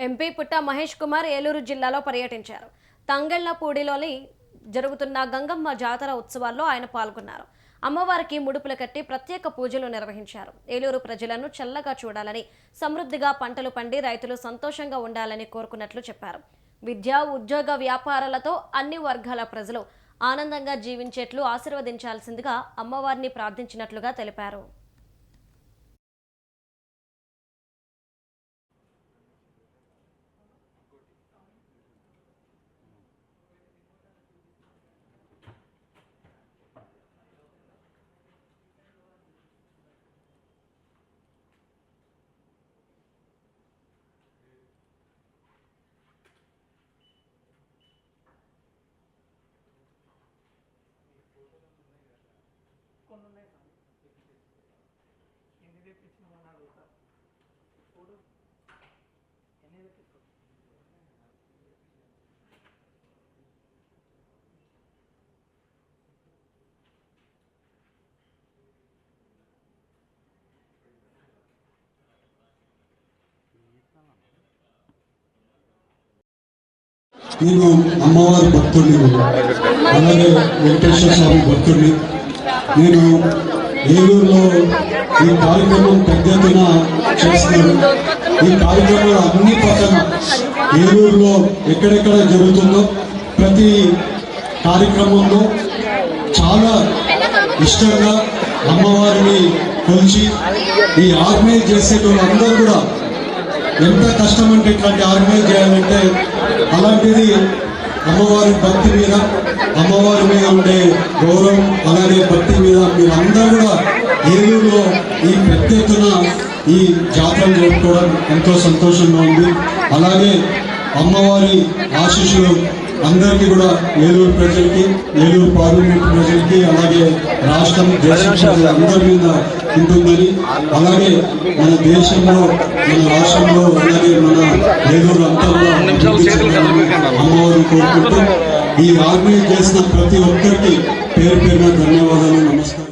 MP పుట్ట మహేష్ కుమార్ ఏలూరు జిల్లాలో పర్యటించారు. తంగళ్ళపూడిలోని జరుగుతున్న గంగమ్మ జాతర ఉత్సవాల్లో ఆయన పాల్గొన్నారు. అమ్మవారికి ముడుపులు కట్టి ప్రత్యేక పూజలు నిర్వహించారు. ఏలూరు ప్రజలను చల్లగా చూడాలని సమృద్ధిగా పంటలు పండి రైతులు సంతోషంగా ఉండాలని కోరుకున్నట్లు చెప్పారు. విద్య ఉద్యోగ వ్యాపారాలతో అన్ని వర్గాల ప్రజలు ఆనందంగా జీవించేట్లు ఆశీర్వదించాల్సిందిగా అమ్మవారిని ప్రార్థించినట్లుగా తెలిపారు. నేను అమ్మవారి భక్తుడిని. అలాగే వెంకటేశ్వర స్వామి భక్తుడిని. నేను ఏలూరులో ఈ కార్యక్రమం పెద్ద ఎత్తున చేస్తున్నాను. ఈ కార్యక్రమాలు అన్ని పక్కన ఏలూరులో ఎక్కడెక్కడ జరుగుతుందో ప్రతి కార్యక్రమంలో చాలా ఇష్టంగా అమ్మవారిని కొలిచి ఈ ఆర్గనైజ్ చేసే వాళ్ళందరూ కూడా ఎంత కష్టం అంటే ఇట్లాంటి ఆర్గనైజ్ చేయాలంటే అలాంటిది అమ్మవారి భక్తి మీద అమ్మవారి మీద ఉండే గౌరవం అలాగే భక్తి మీద మీరు అందరూ కూడా ఏలూరులో ఈ పెద్ద ఎత్తున ఈ జాతర జరుపుకోవడం ఎంతో సంతోషంగా ఉంది. అలాగే అమ్మవారి ఆశీస్సులు అందరికీ కూడా ఏలూరు ప్రజలకి ఏలూరు పార్లమెంట్ ప్రజలకి అలాగే రాష్ట్రం దేశం అందరి మీద ఉంటుందని. అలాగే మన దేశంలో మన రాష్ట్రంలో అలాగే మన ఏలూరు అంతా కూడా అభివృద్ధి చెందాలని అమ్మవారిని కోరుకుంటూ ఈ ఆర్మీ చేసిన ప్రతి ఒక్కరికి పేరు పేరున ధన్యవాదాలు నమస్కారం.